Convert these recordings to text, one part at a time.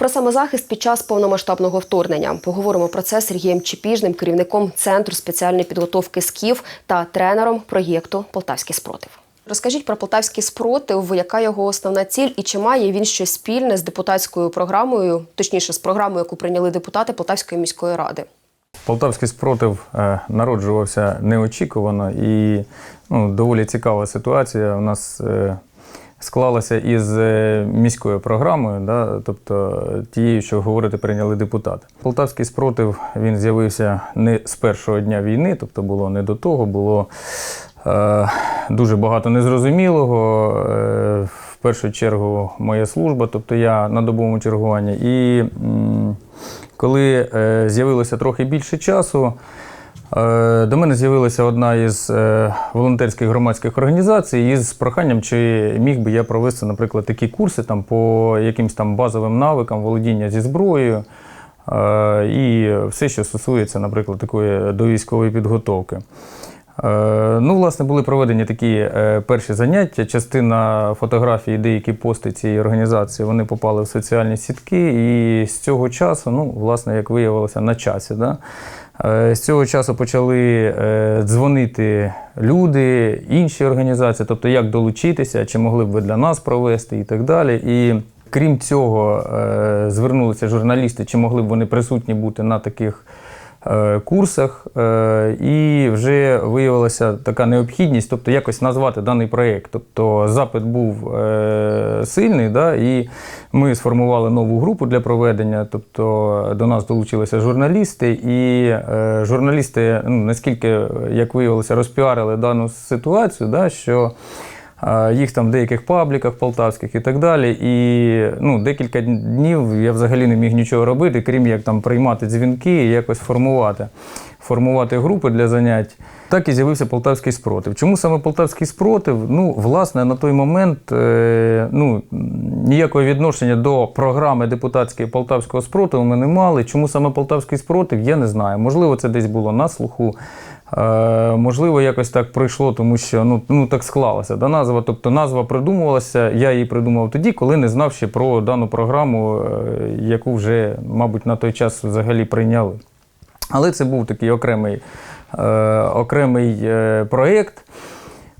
Про самозахист під час повномасштабного вторгнення поговоримо про це з Сергієм Чепіжним, керівником центру спеціальної підготовки СКІФ та тренером проєкту Полтавський спротив. Розкажіть про полтавський спротив, яка його основна ціль і чи має він щось спільне з депутатською програмою, точніше з програмою, яку прийняли депутати Полтавської міської ради. Полтавський спротив е, народжувався неочікувано і ну, доволі цікава ситуація. У нас е, склалася із е, міською програмою, да, тобто тією, що говорити прийняли депутати. Полтавський спротив він з'явився не з першого дня війни, тобто було не до того, було е, дуже багато незрозумілого. Е, в першу чергу моя служба, тобто я на добовому чергуванні. І м, коли е, з'явилося трохи більше часу, до мене з'явилася одна із е, волонтерських громадських організацій із проханням, чи міг би я провести, наприклад, такі курси там, по якимсь там базовим навикам володіння зі зброєю. е, І все, що стосується, наприклад, такої довійськової підготовки. Е, Ну, власне, були проведені такі е, перші заняття. Частина фотографій, деякі пости цієї організації вони попали в соціальні сітки, і з цього часу, ну, власне, як виявилося, на часі. Да? Е, З цього часу почали е, дзвонити люди, інші організації, тобто як долучитися, чи могли б ви для нас провести і так далі. І крім цього, е, звернулися журналісти, чи могли б вони присутні бути на таких курсах, е, і вже виявилася така необхідність, тобто якось назвати даний проєкт. Тобто запит був е, сильний, да, і ми сформували нову групу для проведення. Тобто до нас долучилися журналісти, і е, журналісти, ну, наскільки, як виявилося, розпіарили дану ситуацію, да, що їх там в деяких пабліках полтавських і так далі. І ну, декілька днів я взагалі не міг нічого робити, крім як там приймати дзвінки і якось формувати, формувати групи для занять. Так і з'явився полтавський спротив. Чому саме полтавський спротив? Ну, власне, на той момент е, ну, ніякого відношення до програми депутатської полтавського спротиву ми не мали. Чому саме полтавський спротив, я не знаю. Можливо, це десь було на слуху. Е, можливо, якось так пройшло, тому що ну, ну так склалася Да, назва. Тобто назва придумувалася, я її придумав тоді, коли не знав ще про дану програму, е, яку вже, мабуть, на той час взагалі прийняли. Але це був такий окремий, е, окремий е, проєкт.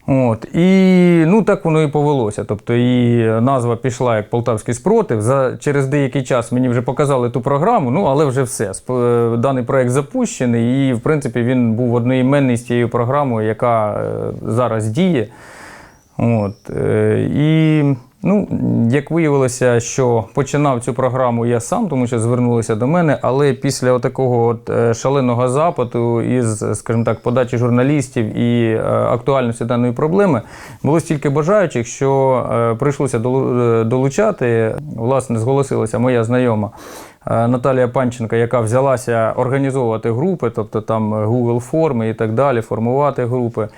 От, і ну, так воно і повелося. Тобто і назва пішла як Полтавський спротив. За, через деякий час мені вже показали ту програму, ну але вже все. Е, Даний проект запущений, і в принципі він був одноіменний з тією програмою, яка е, зараз діє. От, е, і ну, як виявилося, що починав цю програму я сам, тому що звернулися до мене, але після такого е, шаленого запиту із, скажімо так, подачі журналістів і е, актуальності даної проблеми було стільки бажаючих, що прийшлося долу- долучати. Власне, зголосилася моя знайома. Е, Наталія Панченка, яка взялася організовувати групи, тобто там Google форми і так далі, формувати групи.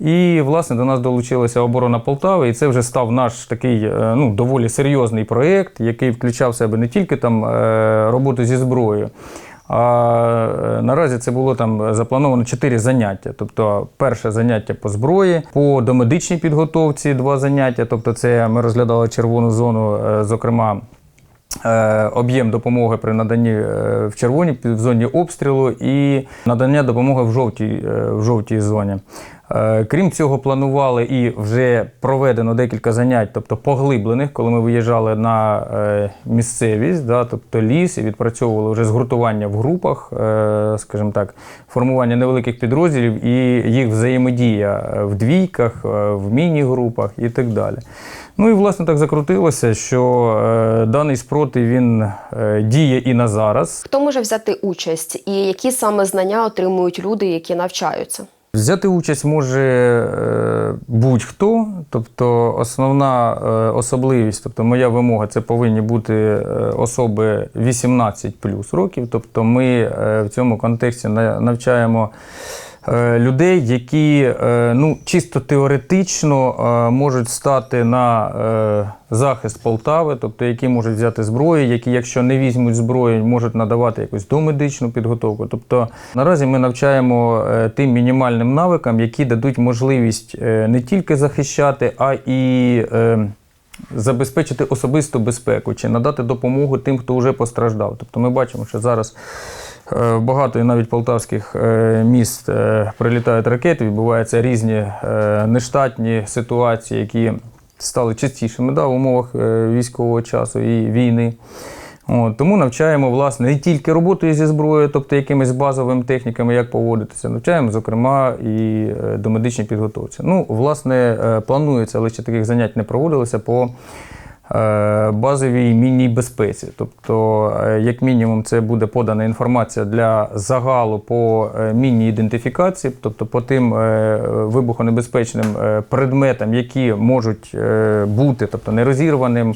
І, власне, до нас долучилася оборона Полтави, і це вже став наш такий е, ну, доволі серйозний проєкт, який включав в себе не тільки там е, роботу зі зброєю. А наразі це було там заплановано чотири заняття. Тобто, перше заняття по зброї, по домедичній підготовці два заняття. Тобто, це ми розглядали червону зону, зокрема. Е, Об'єм допомоги при наданні е, в червоній в зоні обстрілу і надання допомоги в жовтій, е, в жовтій зоні. Крім цього, планували і вже проведено декілька занять, тобто поглиблених, коли ми виїжджали на місцевість, да, тобто ліс, і відпрацьовували вже згуртування в групах, скажімо так, формування невеликих підрозділів і їх взаємодія в двійках, в міні-групах і так далі. Ну і власне так закрутилося, що е, даний спротив він е, діє і на зараз. Хто може взяти участь, і які саме знання отримують люди, які навчаються? Взяти участь може е, будь-хто, тобто основна е, особливість, тобто моя вимога, це повинні бути е, особи 18 плюс років. Тобто ми е, в цьому контексті на- навчаємо людей, які е, ну, чисто теоретично е, можуть стати на е, захист Полтави, тобто які можуть взяти зброю, які, якщо не візьмуть зброю, можуть надавати якусь домедичну підготовку. Тобто наразі ми навчаємо е, тим мінімальним навикам, які дадуть можливість е, не тільки захищати, а і е, забезпечити особисту безпеку чи надати допомогу тим, хто вже постраждав. Тобто ми бачимо, що зараз е, багато і навіть полтавських е, міст е, прилітають ракети, відбуваються різні е, нештатні ситуації, які стали частішими да, в умовах е, військового часу і війни. От, тому навчаємо власне не тільки роботою зі зброєю, тобто якимись базовими техніками, як поводитися, навчаємо, зокрема, і е, до медичній підготовці. Ну, власне, е, планується, але ще таких занять не проводилося по е, базовій мінній безпеці. Тобто, е, як мінімум, це буде подана інформація для загалу по е, мінній ідентифікації, тобто по тим е, вибухонебезпечним е, предметам, які можуть е, бути, тобто нерозірваним, е,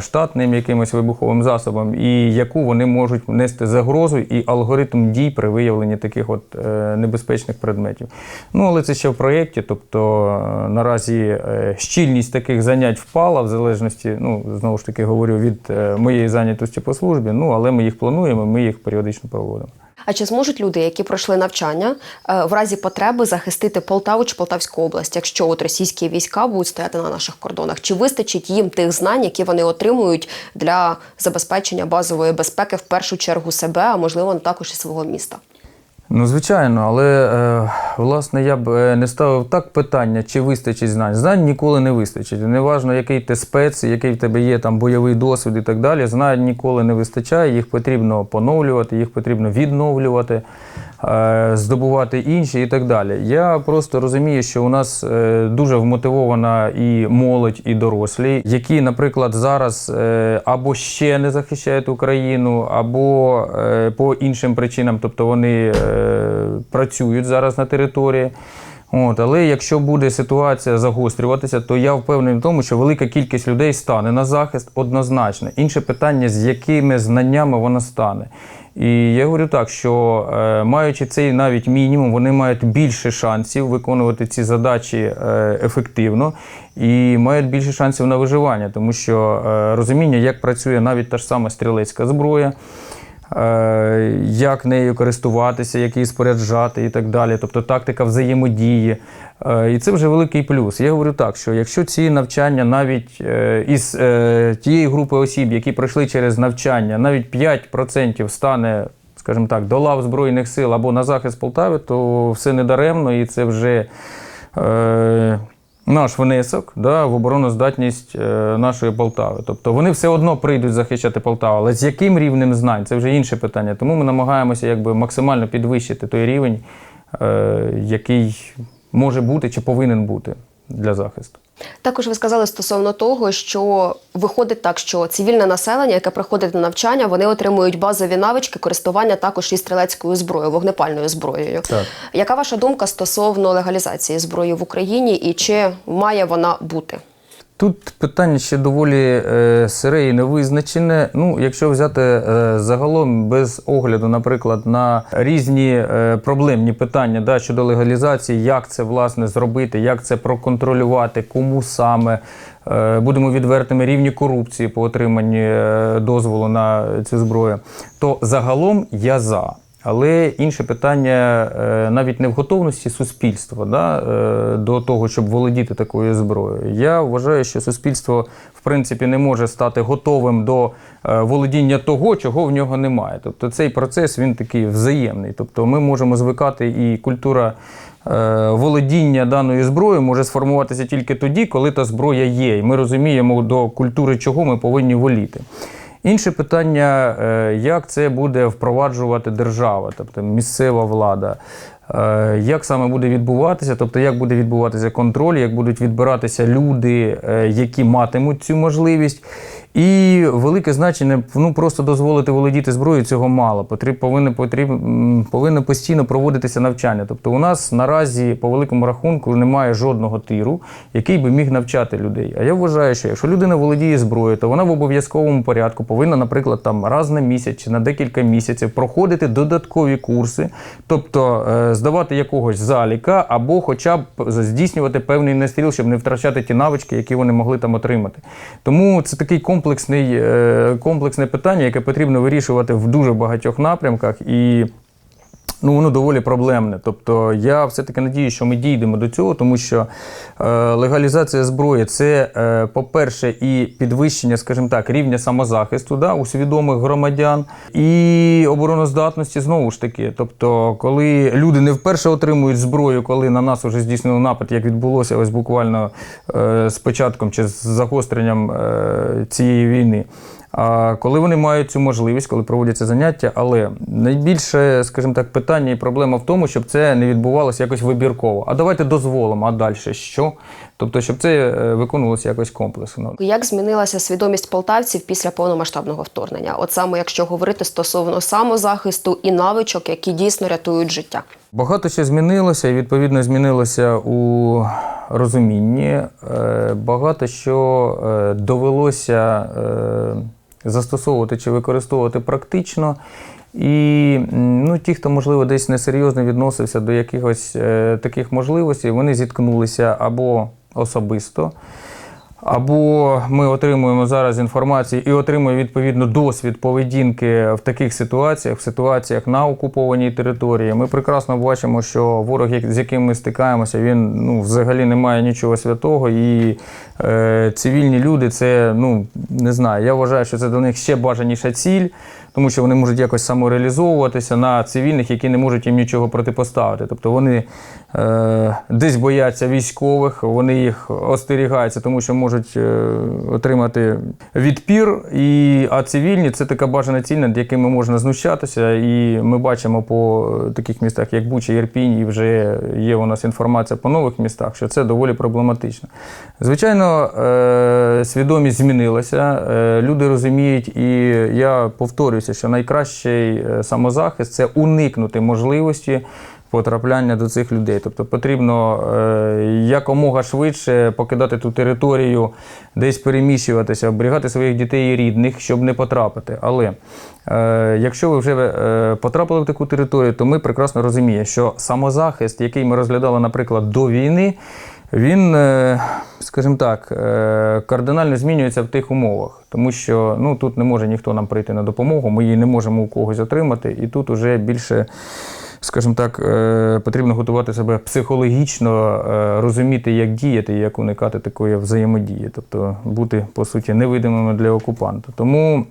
штатним якимось вибуховим засобом, і яку вони можуть нести загрозу, і алгоритм дій при виявленні таких от е, небезпечних предметів. Ну, але це ще в проєкті, тобто е, наразі е, щільність таких занять впала, в залежності, ну, знову ж таки говорю, від е, моєї зайнятості по службі, ну, але ми їх плануємо, ми їх періодично проводимо. А чи зможуть люди, які пройшли навчання, е, в разі потреби захистити Полтаву чи Полтавську область, якщо от російські війська будуть стояти на наших кордонах? Чи вистачить їм тих знань, які вони отримують для забезпечення базової безпеки в першу чергу себе, а можливо також і свого міста? Ну, звичайно, але е, власне я б е, не ставив так питання, чи вистачить знань. Знань ніколи не вистачить. Неважно, який ти спец, який в тебе є там бойовий досвід і так далі. Знань ніколи не вистачає, їх потрібно поновлювати, їх потрібно відновлювати, здобувати інші і так далі. Я просто розумію, що у нас е, дуже вмотивована і молодь, і дорослі, які, наприклад, зараз е, або ще не захищають Україну, або е, по іншим причинам, тобто вони е, працюють зараз на території. От, але якщо буде ситуація загострюватися, то я впевнений в тому, що велика кількість людей стане на захист однозначно. Інше питання, з якими знаннями вона стане. І я говорю так, що е, маючи цей навіть мінімум, вони мають більше шансів виконувати ці задачі е, ефективно і мають більше шансів на виживання, тому що е, розуміння, як працює навіть та ж сама стрілецька зброя. Е, як нею користуватися, як її споряджати і так далі. Тобто тактика взаємодії. Е, І це вже великий плюс. Я говорю так, що якщо ці навчання навіть е, із тієї групи осіб, які пройшли через навчання, навіть 5% стане, скажімо так, до лав Збройних сил або на захист Полтави, то все не даремно і це вже. Наш внесок да, в обороноздатність е, нашої Полтави. Тобто вони все одно прийдуть захищати Полтаву, але з яким рівнем знань це вже інше питання. Тому ми намагаємося якби, максимально підвищити той рівень, е, який може бути чи повинен бути для захисту. Також ви сказали стосовно того, що виходить так, що цивільне населення, яке приходить на навчання, вони отримують базові навички користування також і стрілецькою зброєю, вогнепальною зброєю. Так. Яка ваша думка стосовно легалізації зброї в Україні і чи має вона бути? Тут питання ще доволі е, сире і невизначене. Ну, якщо взяти е, загалом без огляду, наприклад, на різні е, проблемні питання да, щодо легалізації, як це власне зробити, як це проконтролювати, кому саме. Е, будемо відвертими рівні корупції по отриманні е, дозволу на цю зброю, то загалом я за. Але інше питання е, навіть не в готовності суспільства да, е, до того, щоб володіти такою зброєю. Я вважаю, що суспільство в принципі не може стати готовим до е, володіння того, чого в нього немає. Тобто цей процес він такий взаємний. Тобто ми можемо звикати і культура. Володіння даною зброєю може сформуватися тільки тоді, коли та зброя є, і ми розуміємо, до культури чого ми повинні воліти. Інше питання, е, як це буде впроваджувати держава, тобто місцева влада. Е, Як саме буде відбуватися, тобто як буде відбуватися контроль, як будуть відбиратися люди, е, які матимуть цю можливість. І велике значення ну просто дозволити володіти зброєю цього мало. Потріб, повинно, потріб, повинно постійно проводитися навчання. Тобто, у нас наразі по великому рахунку немає жодного тиру, який би міг навчати людей. А я вважаю, що якщо людина володіє зброєю, то вона в обов'язковому порядку повинна, наприклад, там раз на місяць чи на декілька місяців проходити додаткові курси, тобто е, здавати якогось заліка, або хоча б здійснювати певний настріл, щоб не втрачати ті навички, які вони могли там отримати. Тому це такий комплексний, е, комплексне питання, яке потрібно вирішувати в дуже багатьох напрямках. І ну, воно доволі проблемне. Тобто я все-таки надію, що ми дійдемо до цього, тому що е, легалізація зброї це, е, по-перше, і підвищення, скажімо так, рівня самозахисту да, у свідомих громадян і обороноздатності знову ж таки. Тобто, коли люди не вперше отримують зброю, коли на нас вже здійснили напад, як відбулося ось буквально е, з початком чи з загостренням е, цієї війни. А коли вони мають цю можливість, коли проводяться заняття, але найбільше, скажімо так, питання і проблема в тому, щоб це не відбувалося якось вибірково. А давайте дозволимо, а далі що? Тобто, щоб це е, виконувалося якось комплексно. Як змінилася свідомість полтавців після повномасштабного вторгнення? От саме якщо говорити стосовно самозахисту і навичок, які дійсно рятують життя. Багато що змінилося, і відповідно змінилося у розумінні. Е, Багато що е, довелося застосовувати чи використовувати практично. І ну, ті, хто, можливо, десь несерйозно відносився до якихось е, таких можливостей, вони зіткнулися або особисто, або ми отримуємо зараз інформацію і отримуємо відповідно досвід поведінки в таких ситуаціях, в ситуаціях на окупованій території. Ми прекрасно бачимо, що ворог, з яким ми стикаємося, він ну, взагалі не має нічого святого. І е, цивільні люди це, ну не знаю, я вважаю, що це для них ще бажаніша ціль. Тому що вони можуть якось самореалізовуватися на цивільних, які не можуть їм нічого протипоставити. Тобто вони е, десь бояться військових, вони їх остерігаються, тому що можуть е, отримати відпір. І, а цивільні це така бажана ціль, над якими можна знущатися. І ми бачимо по таких містах, як Буча, Єрпінь, і вже є у нас інформація по нових містах, що це доволі проблематично. Звичайно, е, свідомість змінилася, е, люди розуміють, і я повторююся, що найкращий е, самозахист це уникнути можливості потрапляння до цих людей. Тобто потрібно е, якомога швидше покидати ту територію, десь переміщуватися, оберігати своїх дітей і рідних, щоб не потрапити. Але е, якщо ви вже е, потрапили в таку територію, то ми прекрасно розуміємо, що самозахист, який ми розглядали, наприклад, до війни, він, скажімо так, кардинально змінюється в тих умовах, тому що ну, тут не може ніхто нам прийти на допомогу, ми її не можемо у когось отримати, і тут уже більше. Скажімо так, е, потрібно готувати себе психологічно, е, розуміти, як діяти і як уникати такої взаємодії, тобто бути по суті невидимими для окупанта. Тому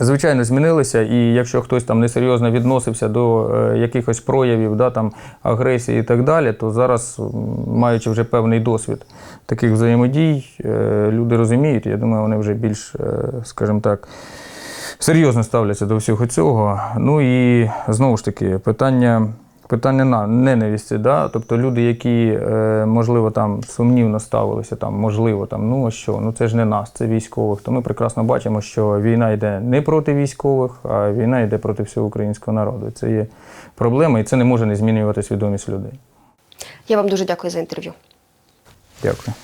Звичайно, змінилися, і якщо хтось там несерйозно відносився до е, якихось проявів, да, там, агресії і так далі, то зараз, маючи вже певний досвід таких взаємодій, е, люди розуміють, я думаю, вони вже більш, е, скажімо так, серйозно ставляться до всього цього. Ну і знову ж таки, питання. Питання на ненависті, да? тобто люди, які е, можливо там сумнівно ставилися, там можливо, там ну а що, ну це ж не нас, це військових. То ми прекрасно бачимо, що війна йде не проти військових, а війна йде проти всього українського народу. Це є проблема, і це не може не змінювати свідомість людей. Я вам дуже дякую за інтерв'ю. Дякую.